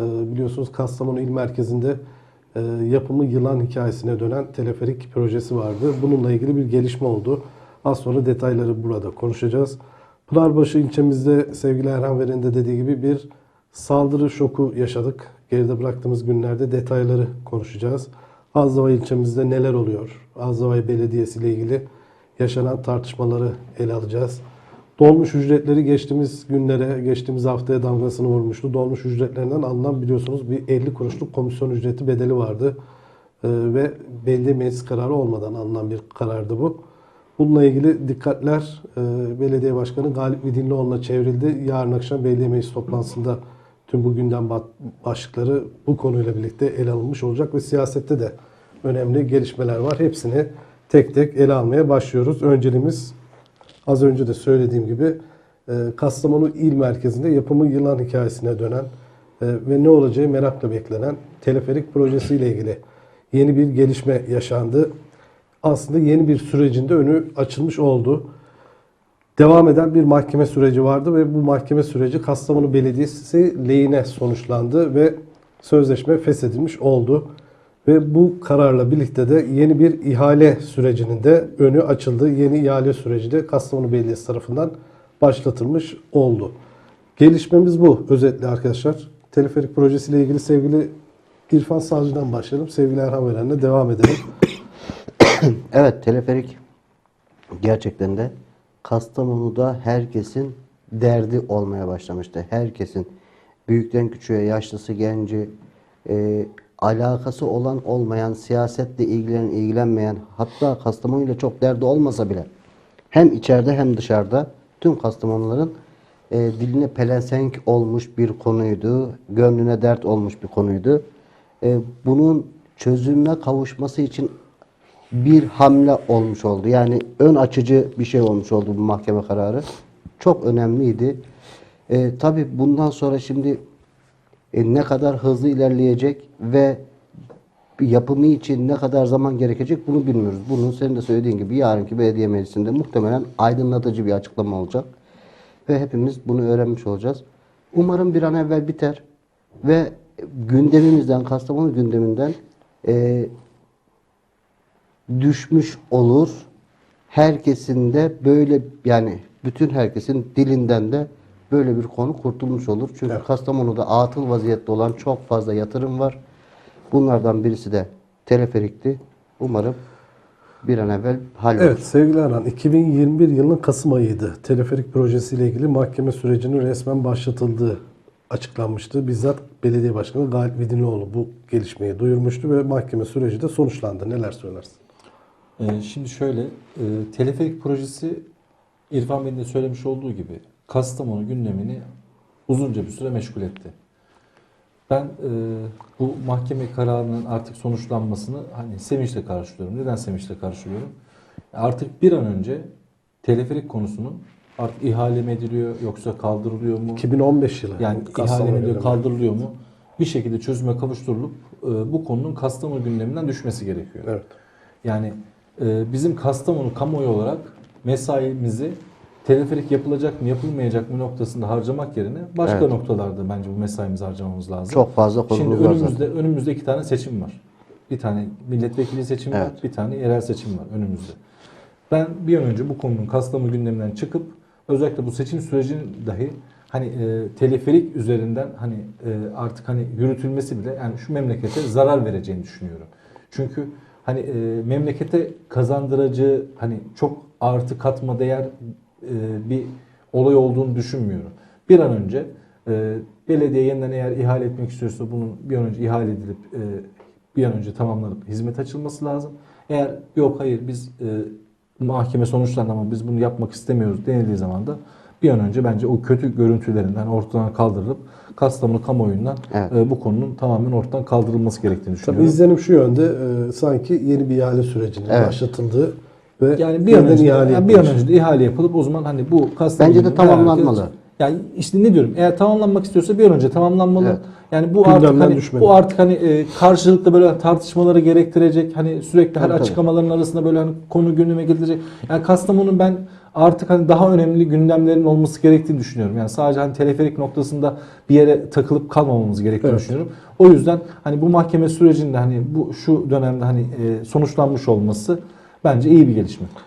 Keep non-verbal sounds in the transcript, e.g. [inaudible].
Ee, biliyorsunuz Kastamonu il merkezinde e, yapımı yılan hikayesine dönen teleferik projesi vardı. Bununla ilgili bir gelişme oldu. Az sonra detayları burada konuşacağız. Pınarbaşı ilçemizde sevgili Erhan Veren'in de dediği gibi bir saldırı şoku yaşadık. Geride bıraktığımız günlerde detayları konuşacağız. Azdava ilçemizde neler oluyor? Azdava Belediyesi ile ilgili yaşanan tartışmaları ele alacağız. Dolmuş ücretleri geçtiğimiz günlere, geçtiğimiz haftaya damgasını vurmuştu. Dolmuş ücretlerinden alınan biliyorsunuz bir 50 kuruşluk komisyon ücreti bedeli vardı. Ee, ve belediye meclis kararı olmadan alınan bir karardı bu. Bununla ilgili dikkatler e, belediye başkanı Galip Vidinlioğlu'na çevrildi. Yarın akşam belediye meclis toplantısında tüm bu gündem ba- başlıkları bu konuyla birlikte ele alınmış olacak ve siyasette de önemli gelişmeler var. Hepsini tek tek ele almaya başlıyoruz. Önceliğimiz az önce de söylediğim gibi e, Kastamonu il merkezinde yapımı yılan hikayesine dönen e, ve ne olacağı merakla beklenen teleferik projesiyle ilgili yeni bir gelişme yaşandı. Aslında yeni bir sürecinde önü açılmış oldu. Devam eden bir mahkeme süreci vardı ve bu mahkeme süreci Kastamonu Belediyesi lehine sonuçlandı ve sözleşme feshedilmiş oldu. Ve bu kararla birlikte de yeni bir ihale sürecinin de önü açıldı. Yeni ihale süreci de Kastamonu Belediyesi tarafından başlatılmış oldu. Gelişmemiz bu özetle arkadaşlar. Teleferik projesiyle ilgili sevgili İrfan Savcı'dan başlayalım. Sevgili Erhan Veren'le devam edelim. [coughs] Evet teleferik gerçekten de Kastamonu'da herkesin derdi olmaya başlamıştı. Herkesin büyükten küçüğe, yaşlısı, genci, e, alakası olan olmayan, siyasetle ilgilenen, ilgilenmeyen, hatta Kastamonu ile çok derdi olmasa bile hem içeride hem dışarıda tüm Kastamonuların e, diline pelesenk olmuş bir konuydu. Gönlüne dert olmuş bir konuydu. E, bunun çözüme kavuşması için bir hamle olmuş oldu. Yani ön açıcı bir şey olmuş oldu bu mahkeme kararı. Çok önemliydi. E, tabii bundan sonra şimdi e, ne kadar hızlı ilerleyecek ve yapımı için ne kadar zaman gerekecek bunu bilmiyoruz. Bunun senin de söylediğin gibi yarınki belediye meclisinde muhtemelen aydınlatıcı bir açıklama olacak. Ve hepimiz bunu öğrenmiş olacağız. Umarım bir an evvel biter ve gündemimizden, Kastamonu gündeminden e, düşmüş olur. Herkesin de böyle yani bütün herkesin dilinden de böyle bir konu kurtulmuş olur. Çünkü Evet. Kastamonu'da atıl vaziyette olan çok fazla yatırım var. Bunlardan birisi de teleferikti. Umarım bir an evvel hallolur. Evet sevgili Erhan, 2021 yılının Kasım ayıydı. Teleferik projesiyle ilgili mahkeme sürecinin resmen başlatıldığı açıklanmıştı. Bizzat belediye başkanı Galip Vidinlioğlu bu gelişmeyi duyurmuştu ve mahkeme süreci de sonuçlandı. Neler söylersin? Ee, Şimdi şöyle, e, teleferik projesi İrfan Bey'in de söylemiş olduğu gibi Kastamonu gündemini uzunca bir süre meşgul etti. Ben e, bu mahkeme kararının artık sonuçlanmasını hani sevinçle karşılıyorum. Neden sevinçle karşılıyorum? Artık bir an önce teleferik konusunun artık ihale mi ediliyor yoksa kaldırılıyor mu? 2015 yılı. Yani ihale mi ediliyor, kaldırılıyor mu? Bir şekilde çözüme kavuşturulup e, bu konunun Kastamonu gündeminden düşmesi gerekiyor. Evet. Yani e, bizim Kastamonu kamuoyu olarak mesaimizi teleferik yapılacak mı yapılmayacak mı noktasında harcamak yerine başka Evet. noktalarda bence bu mesaimizi harcamamız lazım. Çok fazla Şimdi konumuz var önümüzde zaten. önümüzde iki tane seçim var. Bir tane milletvekili seçimi var, Evet. bir tane yerel seçim var önümüzde. Ben bir an önce bu konunun Kastamonu gündeminden çıkıp özellikle bu seçim sürecinin dahi hani e, teleferik üzerinden hani e, artık hani yürütülmesi bile yani şu memlekete zarar vereceğini düşünüyorum. Çünkü hani e, memlekete kazandırıcı hani çok artı katma değer e, bir olay olduğunu düşünmüyorum. Bir an önce e, belediye yeniden eğer ihale etmek istiyorsa bunun bir an önce ihale edilip e, bir an önce tamamlanıp hizmet açılması lazım. Eğer yok hayır biz e, mahkeme sonuçlandı ama biz bunu yapmak istemiyoruz denildiği zaman da bir an önce bence o kötü görüntülerinden ortadan kaldırılıp Kastamonu kamuoyundan Evet. e, bu konunun tamamen ortadan kaldırılması gerektiğini Tabii düşünüyorum. izlenim şu yönde e, sanki yeni bir ihale sürecinin Evet. başlatıldığı ve Yani bir an önce ihale yani bir an önce de ihale yapılıp o zaman hani bu Kastamonu Bence de tamamlanmalı. Yani işte ne diyorum? Eğer tamamlanmak istiyorsa bir an önce tamamlanmalı. Evet. Yani bu Gündemden artık hani düşmeli. bu artık hani e, karşılıklı böyle tartışmaları gerektirecek. Hani sürekli her Tabii, tabii. açıklamaların arasında böyle hani konu gündeme getirecek. Yani Kastamonu'nun ben artık hani daha önemli gündemlerin olması gerektiğini düşünüyorum. Yani sadece hani teleferik noktasında bir yere takılıp kalmamamız gerektiğini Evet. düşünüyorum. O yüzden hani bu mahkeme sürecinde hani bu şu dönemde hani e, sonuçlanmış olması bence iyi bir gelişme.